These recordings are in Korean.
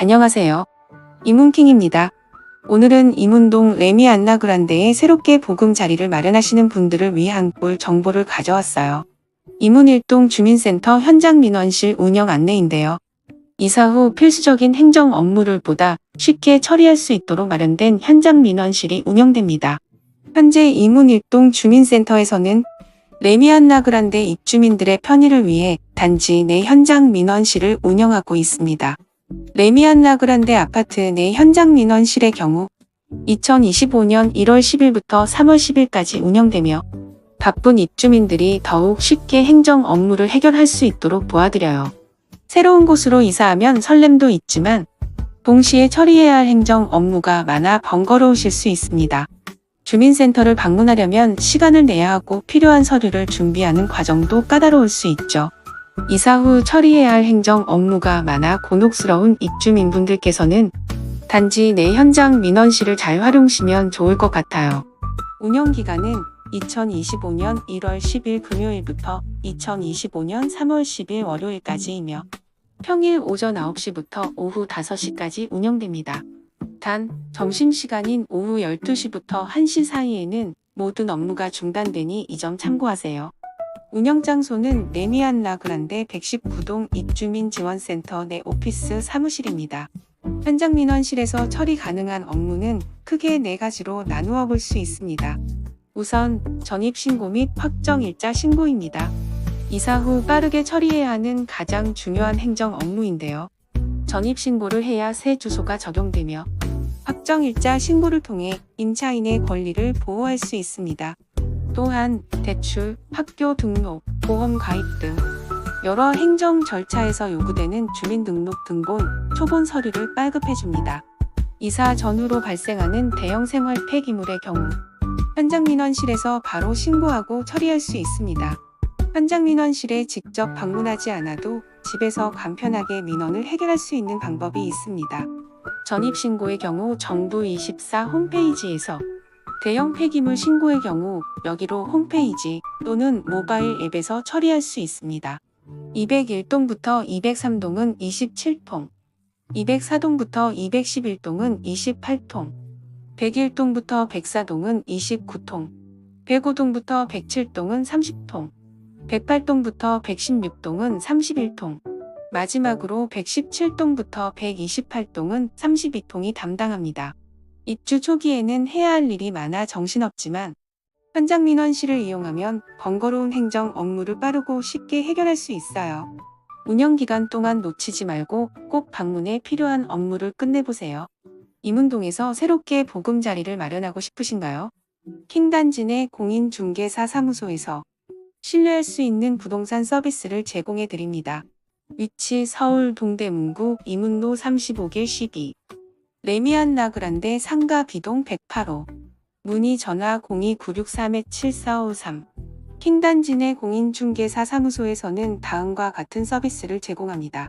안녕하세요. 이문킹입니다. 오늘은 이문동 레미 안나그란데에 새롭게 보금 자리를 마련하시는 분들을 위한 꿀 정보를 가져왔어요. 이문일동 주민센터 현장 민원실 운영 안내인데요. 이사 후 필수적인 행정 업무를 보다 쉽게 처리할 수 있도록 마련된 현장 민원실이 운영됩니다. 현재 이문일동 주민센터에서는 레미안나그란데 입주민들의 편의를 위해 단지 내 현장 민원실을 운영하고 있습니다. 레미안나 그란데 아파트 내 현장 민원실의 경우 2025년 1월 10일부터 3월 10일까지 운영되며 바쁜 입주민들이 더욱 쉽게 행정 업무를 해결할 수 있도록 도와드려요. 새로운 곳으로 이사하면 설렘도 있지만 동시에 처리해야 할 행정 업무가 많아 번거로우실 수 있습니다. 주민센터를 방문하려면 시간을 내야 하고 필요한 서류를 준비하는 과정도 까다로울 수 있죠. 이사 후 처리해야 할 행정 업무가 많아 곤혹스러운 입주민분들께서는 단지 내 현장 민원실을 잘 활용시면 좋을 것 같아요. 운영 기간은 2025년 1월 10일 금요일부터 2025년 3월 10일 월요일까지이며 평일 오전 9시부터 오후 5시까지 운영됩니다. 단, 점심시간인 오후 12시부터 1시 사이에는 모든 업무가 중단되니 이 점 참고하세요. 운영 장소는 레미안 라그란데 119동 입주민 지원센터 내 오피스 사무실입니다. 현장 민원실에서 처리 가능한 업무는 크게 네 가지로 나누어 볼 수 있습니다. 우선 전입 신고 및 확정 일자 신고입니다. 이사 후 빠르게 처리해야 하는 가장 중요한 행정 업무인데요. 전입 신고를 해야 새 주소가 적용되며 확정 일자 신고를 통해 임차인의 권리를 보호할 수 있습니다. 또한 대출, 학교 등록, 보험 가입 등 여러 행정 절차에서 요구되는 주민등록 등본, 초본 서류를 빨급해줍니다. 이사 전후로 발생하는 대형 생활 폐기물의 경우 현장 민원실에서 바로 신고하고 처리할 수 있습니다. 현장 민원실에 직접 방문하지 않아도 집에서 간편하게 민원을 해결할 수 있는 방법이 있습니다. 전입신고의 경우 정부 24 홈페이지에서 대형 폐기물 신고의 경우 여기로 홈페이지 또는 모바일 앱에서 처리할 수 있습니다. 201동부터 203동은 27통, 204동부터 211동은 28통, 101동부터 104동은 29통, 105동부터 107동은 30통, 108동부터 116동은 31통, 마지막으로 117동부터 128동은 32통이 담당합니다. 입주 초기에는 해야 할 일이 많아 정신없지만 현장 민원실을 이용하면 번거로운 행정 업무를 빠르고 쉽게 해결할 수 있어요. 운영 기간 동안 놓치지 말고 꼭 방문해 필요한 업무를 끝내보세요. 이문동에서 새롭게 보금자리를 마련하고 싶으신가요? 킹단지 내 공인중개사 사무소에서 신뢰할 수 있는 부동산 서비스를 제공해 드립니다. 위치 서울 동대문구 이문로 35길 12 레미안 나 그란데 상가 비동 108호 문의 전화 02-963-7453 킹단지 내 공인중개사 사무소에서는 다음과 같은 서비스를 제공합니다.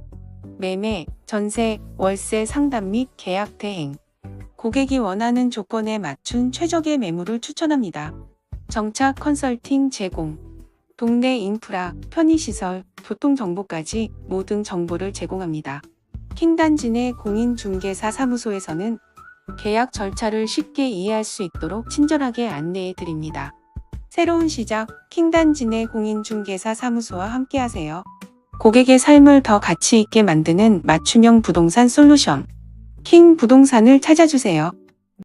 매매, 전세, 월세 상담 및 계약 대행 고객이 원하는 조건에 맞춘 최적의 매물을 추천합니다. 정착 컨설팅 제공 동네 인프라, 편의시설, 교통정보까지 모든 정보를 제공합니다. 킹단지 내 공인중개사 사무소에서는 계약 절차를 쉽게 이해할 수 있도록 친절하게 안내해 드립니다. 새로운 시작, 킹단지 내 공인중개사 사무소와 함께하세요. 고객의 삶을 더 가치 있게 만드는 맞춤형 부동산 솔루션. 킹 부동산을 찾아주세요.